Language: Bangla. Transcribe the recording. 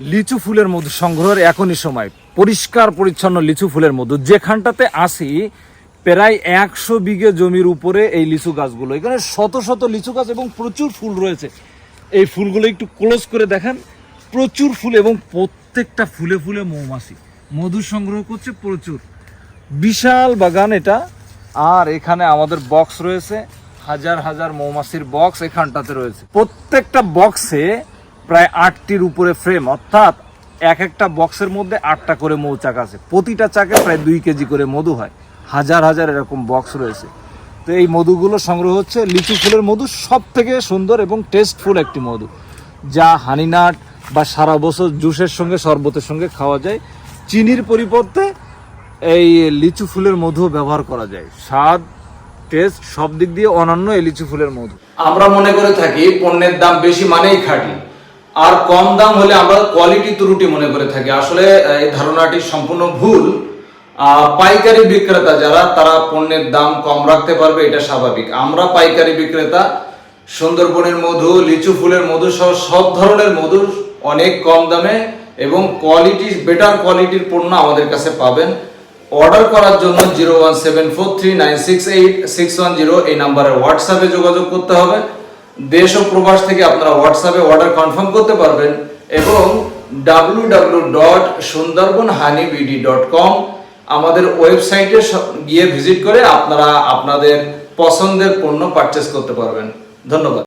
লিচু ফুলের মধু সংগ্রহের এখনই সময়। পরিষ্কার, পরিচ্ছন্ন লিচু ফুলের মধু। যেখানটাতে আসি প্রায় একশো বিঘে জমির উপরে এই লিচু গাছগুলো। এখানে শত শত লিচু গাছ এবং প্রচুর ফুল রয়েছে। এই ফুলগুলো একটু ক্লোজ করে দেখেন। প্রচুর ফুল এবং প্রত্যেকটা ফুলে ফুলে মৌমাছি। মধু সংগ্রহ করছে প্রচুর। বিশাল বাগান এটা। আর এখানে আমাদের বক্স রয়েছে। হাজার হাজার মৌমাছির বক্স এখানটাতে রয়েছে। প্রত্যেকটা বক্সে প্রায় আটটির উপরে ফ্রেম অর্থাৎ এক একটা বক্সের মধ্যে আটটা করে মৌচাক আছে। প্রতিটা চাকে প্রায় দুই কেজি করে মধু হয়। হাজার হাজার এরকম বক্স রয়েছে। তো এই মধুগুলো সংগ্রহ হচ্ছে। লিচু ফুলের মধু সব থেকে সুন্দর এবং টেস্টফুল একটি মধু, যা হানিনাট বা সারা বছর জুসের সঙ্গে, শরবতের সঙ্গে খাওয়া যায়। চিনির পরিবর্তে এই লিচু ফুলের মধু ব্যবহার করা যায়। স্বাদ টেস্ট সব দিক দিয়ে অনন্য এই লিচু ফুলের মধু। আমরা মনে করে থাকি পণ্যের দাম বেশি মানেই খাঁটি। আর কম দাম হলে আমরা কোয়ালিটি ত্রুটি মনে করে থাকি। আসলে এই ধারণাটি সম্পূর্ণ ভুল। পাইকারি বিক্রেতা যারা, তারা পণ্যের দাম কম রাখতে পারবে, এটা স্বাভাবিক। আমরা পাইকারি বিক্রেতা, সুন্দরবনের মধু, লিচু ফুলের মধু সহ সব ধরনের মধু অনেক কম দামে এবং কোয়ালিটি বেটার কোয়ালিটির পণ্য আমাদের কাছে পাবেন। অর্ডার করার জন্য zero one seven four three nine six eight six one zero এই নাম্বারে হোয়াটসঅ্যাপে যোগাযোগ করতে হবে। দেশ ও প্রবাস থেকে আপনারা হোয়াটসঅ্যাপে অর্ডার কনফার্ম করতে পারবেন এবং W W dot Sundarban honey BD dot com আমাদের ওয়েবসাইটে গিয়ে ভিজিট করে আপনারা আপনাদের পছন্দের পণ্য পারচেস করতে পারবেন। ধন্যবাদ।